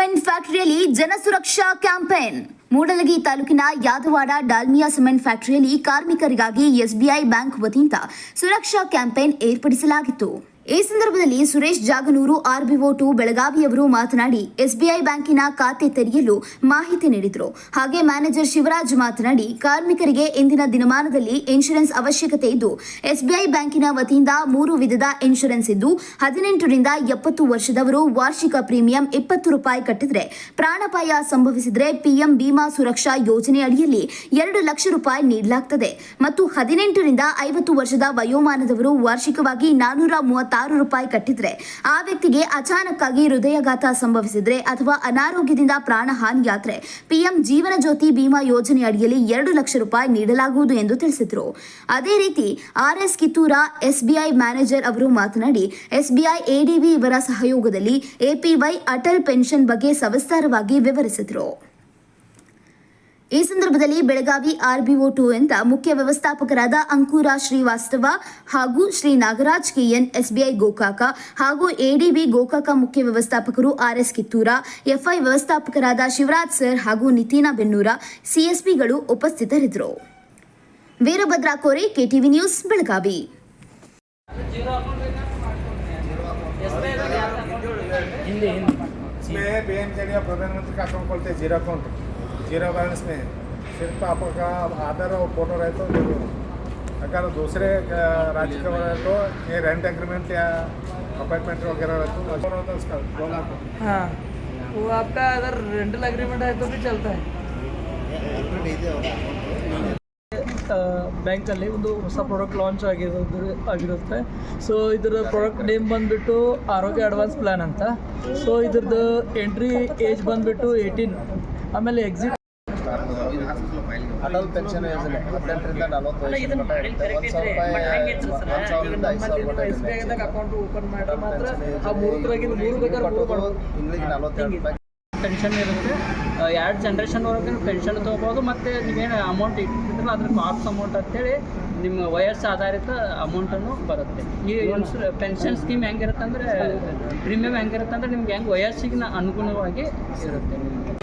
ಫ್ಯಾಕ್ಟರಿಯಲ್ಲಿ ಜನ ಸುರಕ್ಷಾ ಕ್ಯಾಂಪೇನ್. ಮೂಡಲಗಿ ತಾಲೂಕಿನ ಯಾದವಾಡ ಡಾಲ್ಮಿಯಾ ಸಿಮೆಂಟ್ ಫ್ಯಾಕ್ಟರಿಯಲ್ಲಿ ಕಾರ್ಮಿಕರಿಗಾಗಿ ಎಸ್ಬಿಐ ಬ್ಯಾಂಕ್ ವತಿಯಿಂದ ಸುರಕ್ಷಾ ಕ್ಯಾಂಪೇನ್ ಏರ್ಪಡಿಸಲಾಗಿತ್ತು. ಈ ಸಂದರ್ಭದಲ್ಲಿ ಸುರೇಶ್ ಜಾಗನೂರು, ಆರ್ಬಿಒ ಟು ಬೆಳಗಾವಿಯವರು ಮಾತನಾಡಿ ಎಸ್ಬಿಐ ಬ್ಯಾಂಕಿನ ಖಾತೆ ತೆರೆಯಲು ಮಾಹಿತಿ ನೀಡಿದರು. ಹಾಗೆ ಮ್ಯಾನೇಜರ್ ಶಿವರಾಜ್ ಮಾತನಾಡಿ, ಕಾರ್ಮಿಕರಿಗೆ ಇಂದಿನ ದಿನಮಾನದಲ್ಲಿ ಇನ್ಶೂರೆನ್ಸ್ ಅವಶ್ಯಕತೆ ಇದ್ದು, ಎಸ್ಬಿಐ ಬ್ಯಾಂಕಿನ ವತಿಯಿಂದ ಮೂರು ವಿಧದ ಇನ್ಶೂರೆನ್ಸ್ ಇದ್ದು ಹದಿನೆಂಟರಿಂದ ಎಪ್ಪತ್ತು ವರ್ಷದವರು ವಾರ್ಷಿಕ ಪ್ರೀಮಿಯಂ ಇಪ್ಪತ್ತು ರೂಪಾಯಿ ಕಟ್ಟಿದರೆ, ಪ್ರಾಣಾಪಾಯ ಸಂಭವಿಸಿದರೆ ಪಿಎಂ ಬಿಮಾ ಸುರಕ್ಷಾ ಯೋಜನೆ ಅಡಿಯಲ್ಲಿ ಎರಡು ಲಕ್ಷ ರೂಪಾಯಿ ನೀಡಲಾಗುತ್ತದೆ ಮತ್ತು ಹದಿನೆಂಟರಿಂದ ಐವತ್ತು ವರ್ಷದ ವಯೋಮಾನದವರು ವಾರ್ಷಿಕವಾಗಿ ನಾನೂರ ಮೂವತ್ತಾರು ರೂಪಾಯಿ ಕಟ್ಟಿದ್ರೆ, ಆ ವ್ಯಕ್ತಿಗೆ ಅಚಾನಕ್ಕಾಗಿ ಹೃದಯಘಾತ ಸಂಭವಿಸಿದ್ರೆ ಅಥವಾ ಅನಾರೋಗ್ಯದಿಂದ ಪ್ರಾಣಹಾನಿಯಾದ್ರೆ ಪಿಎಂ ಜೀವನ ಜ್ಯೋತಿ ಬಿಮಾ ಯೋಜನೆ ಅಡಿಯಲ್ಲಿ ಎರಡು ಲಕ್ಷ ರೂಪಾಯಿ ನೀಡಲಾಗುವುದು ಎಂದು ತಿಳಿಸಿದರು. ಅದೇ ರೀತಿ, R S Kittur SBI manager ಅವರು ಮಾತನಾಡಿ ಎಸ್ಬಿಐ ಎಡಿಬಿ ಇವರ ಸಹಯೋಗದಲ್ಲಿ ಎಪಿವೈ ಅಟಲ್ ಪೆನ್ಷನ್ ಬಗ್ಗೆ ಸವಿಸ್ತಾರವಾಗಿ ವಿವರಿಸಿದರು. ಈ ಸಂದರ್ಭದಲ್ಲಿ ಬೆಳಗಾವಿ ಆರ್ಬಿಒ ಟು ಎಂದ ಮುಖ್ಯ ವ್ಯವಸ್ಥಾಪಕರಾದ ಅಂಕುರ ಶ್ರೀವಾಸ್ತವ ಹಾಗೂ ಶ್ರೀ ನಾಗರಾಜ್ ಕೆಎನ್ ಎಸ್ಬಿಐ ಗೋಕಾಕ ಹಾಗೂ ಎಡಿಬಿ ಗೋಕಾಕ ಮುಖ್ಯ ವ್ಯವಸ್ಥಾಪಕರು ಆರ್ಎಸ್ ಕಿತ್ತೂರ ಎಫ್ಐ ವ್ಯವಸ್ಥಾಪಕರಾದ ಶಿವರಾಜ್ ಸರ್ ಹಾಗೂ ನಿತೀನಾ ಬೆನ್ನೂರ ಸಿಎಸ್ಪಿಗಳು ಉಪಸ್ಥಿತರಿದ್ದರು ವೀರಭದ್ರಾ ಕೋರೆ ಕೆಟಿವಿ ನ್ಯೂಸ್ ಬೆಳಗಾವಿ हिंदी इसमें बैंक जरिए प्रधानमंत्री का अकाउंट खोलते हैं जीरो अकाउंट जीरो बैलेंस में सिर्फ आपका आधार और फोटो रहे तो जरूर अगर दूसरे अ, राज्य का रहे तो ये रेंट एग्रीमेंट या अपार्टमेंट वगैरह रहे तो और होता है उसका दो लाख हाँ वो आपका अगर रेंटल एग्रीमेंट है तो भी चलता है ಬ್ಯಾಂಕಲ್ಲಿ ಒಂದು ಹೊಸ ಪ್ರಾಡಕ್ಟ್ ಲಾಂಚ್ ಆಗಿರೋದು ಆಗಿರುತ್ತೆ ಸೊ ಇದರ ಪ್ರಾಡಕ್ಟ್ ನೇಮ್ ಬಂದುಬಿಟ್ಟು ಆರೋಗ್ಯ ಅಡ್ವಾನ್ಸ್ ಪ್ಲ್ಯಾನ್ ಅಂತ ಸೊ ಇದ್ರದ್ದು ಎಂಟ್ರಿ ಏಜ್ ಬಂದುಬಿಟ್ಟು ಏಯ್ಟೀನ್ ಆಮೇಲೆ ಎಕ್ಸಿಟ್ ಅಟಲ್ ಪೆನ್ಷನ್ ಯೋಜನೆ ಹದಿನೆಂಟರಿಂದ ನಲವತ್ತು ಒಂದು ಸಾವಿರದಿಂದ ಐದು ಸಾವಿರ ಅಕೌಂಟ್ ಓಪನ್ ಮಾತ್ರ ತಿಂಗಳಿಗೆ ನಲವತ್ತೆರಡು ರೂಪಾಯಿ. ಪೆನ್ಷನ್ ಇರುತ್ತೆ. ಎರಡು ಜನ್ರೇಷನ್ವರೆಗೂ ಪೆನ್ಷನ್ ತೊಗೋಬೋದು ಮತ್ತು ನೀವೇನು ಅಮೌಂಟ್ ಇಟ್ಟಿದ್ರೆ ಅದ್ರ ಕಾಪ್ಸ್ ಅಮೌಂಟ್ ಅಂತೇಳಿ ನಿಮ್ಮ ವಯಸ್ಸು ಆಧಾರಿತ ಅಮೌಂಟನ್ನು ಬರುತ್ತೆ. ಈ ಇನ್ಸೂರ್ ಪೆನ್ಷನ್ ಸ್ಕೀಮ್ ಹೆಂಗಿರುತ್ತೆ ಅಂದ್ರೆ ಪ್ರೀಮಿಯಂ ಹೆಂಗಿರುತ್ತೆ ಅಂದರೆ ನಿಮ್ಗೆ ಹೆಂಗೆ ವಯಸ್ಸಿಗೆ ಅನುಗುಣವಾಗಿ ಇರುತ್ತೆ. ನಿಮಗೆ